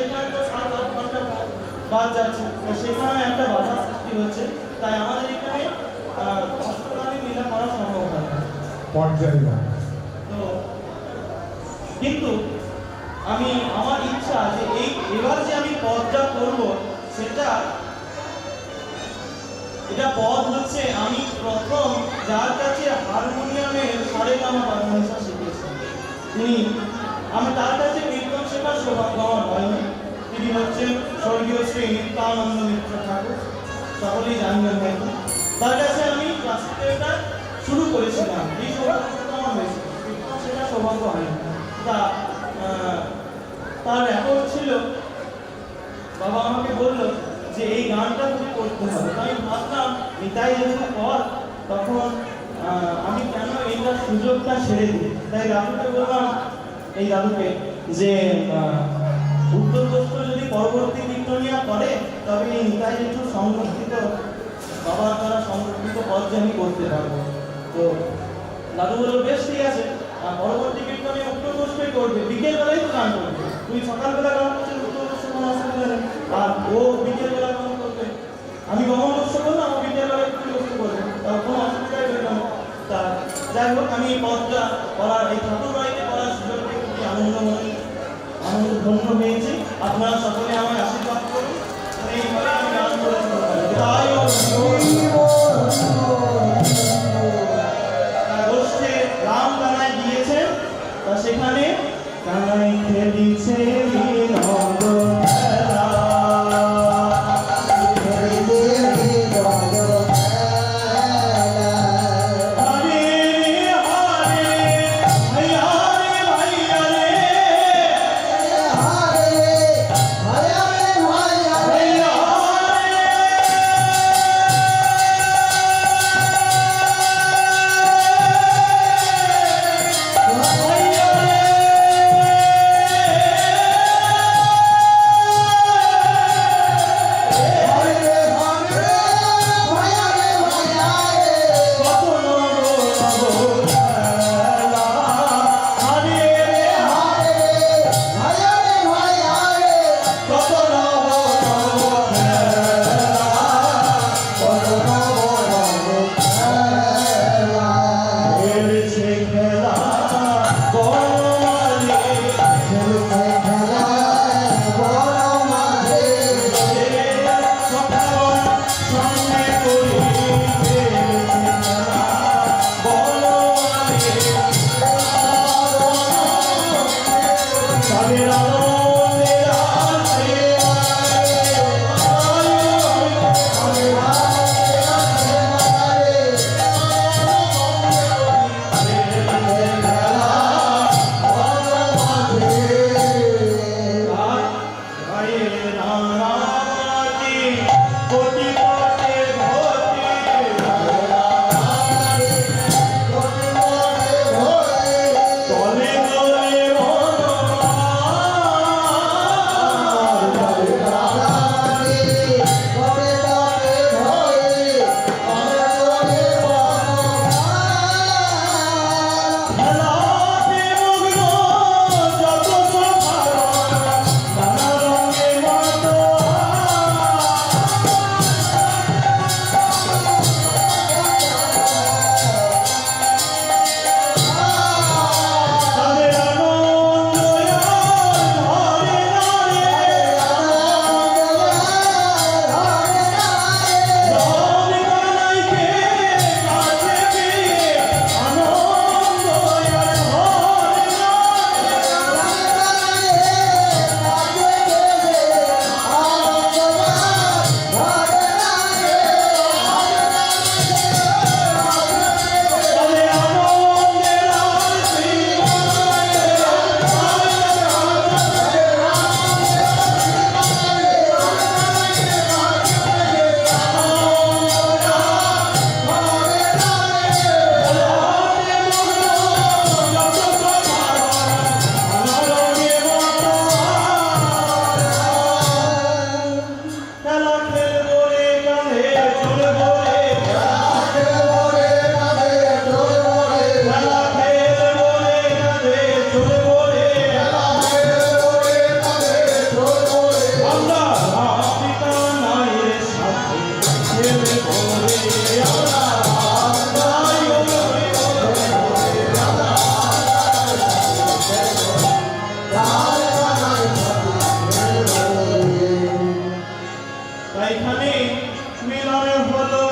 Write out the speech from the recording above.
সেখানে তো সাত আট ঘণ্টা বাদ যাচ্ছে। সেখানে একটা বাধা সৃষ্টি হচ্ছে। তাই আমাদের এখানে আহ, অষ্টগামী করা সম্ভব হয় পর্যায় তো কিন্তু আমি আমার ইচ্ছা যে এই এবার যে আমি পদটা করব সেটা এটা পদ হচ্ছে আমি প্রথম যার কাছে হারমোনিয়ামের সারে গামা পারমিশন শিখেছি। তিনি আমি তার কাছে কীর্তন শেখার সৌভাগ্য আমার হয়নি। তিনি হচ্ছেন স্বর্গীয় শ্রী নিত্যানন্দ মিত্র ঠাকুর। সকলেই জানবেন হয়তো তার কাছে আমি ক্লাসিক্যালটা শুরু করেছিলাম। এই সৌভাগ্যটা আমার হয়েছে। কীর্তন শেখার সৌভাগ্য হয়নি তা তার রেকর্ড ছিল, বাবা আমাকে বলল যে এই গানটা তুমি করতে হবে। আমি ভাবলাম, নিতাই যেহেতু পর তখন আমি কেন এইটার সুযোগটা ছেড়ে দিই? তাই দাদুকে বললাম, এই দাদুকে যে দোস্ত যদি পরবর্তী কীর্তনিয়া করে, তবে এই নিতাই যেহেতু সংরক্ষিত বাবার দ্বারা সংরক্ষিত পদ আমি করতে পারব। তো দাদু বলল বেশ ঠিক আছে। আর পরবর্তী কীর্তনে উত্তর দোষটাই করবে। বিকেল বেলায় তো গান করবে। তুই সকালবেলা গান করছিস উত্তর দোষ কোনো অসুবিধা নেই। আর ও বিকেল বেলা গান করবে। আমি গমন দোষ করলাম, ও বিকেল বেলা একটু দোষ করবে। তার কোনো অসুবিধাই হইল না। তা, যাই হোক, আমি এই পদটা করার, এই ঠাকুর বাড়িতে করার সুযোগ পেয়ে খুবই আনন্দ আনন্দ ধন্য হয়েছি। আপনারা সকলে আমায় আশীর্বাদ করুন। আমি সেখানে খেলিছে মিলনে হলো